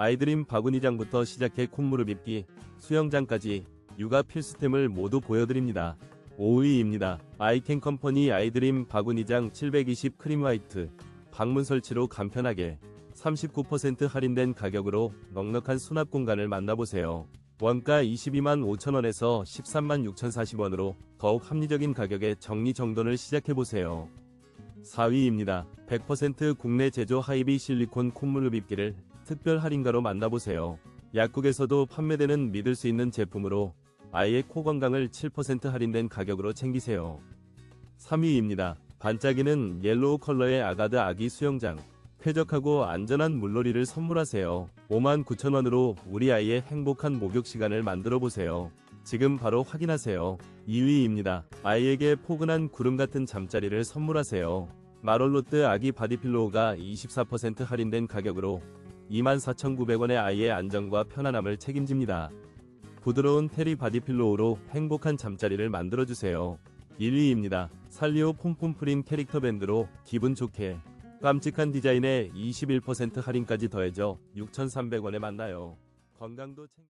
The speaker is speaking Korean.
아이드림 바구니장부터 시작해 콧무릎 입기, 수영장까지 육아 필수템을 모두 보여드립니다. 5위입니다. 아이템 컴퍼니 아이드림 바구니장 720 크림 화이트. 방문 설치로 간편하게 39% 할인된 가격으로 넉넉한 수납 공간을 만나보세요. 원가 22만 5천원에서 13만 6,040원으로 더욱 합리적인 가격에 정리정돈을 시작해보세요. 4위입니다. 100% 국내 제조 하이비 실리콘 콧무릎 입기를 특별 할인가로 만나보세요. 약국에서도 판매되는 믿을 수 있는 제품으로 아이의 코 건강을 7% 할인된 가격으로 챙기세요. 3위입니다. 반짝이는 옐로우 컬러의 아가드 아기 수영장. 쾌적하고 안전한 물놀이를 선물하세요. 59,000원으로 우리 아이의 행복한 목욕 시간을 만들어 보세요. 지금 바로 확인하세요. 2위입니다. 아이에게 포근한 구름 같은 잠자리를 선물하세요. 마롤로트 아기 바디필로우가 24% 할인된 가격으로 24,900원의 아이의 안정과 편안함을 책임집니다. 부드러운 테리 바디필로우로 행복한 잠자리를 만들어주세요. 1위입니다. 살리오 폼폼 프린 캐릭터 밴드로 기분 좋게 깜찍한 디자인에 21% 할인까지 더해져 6,300원에 만나요. 건강도 챙...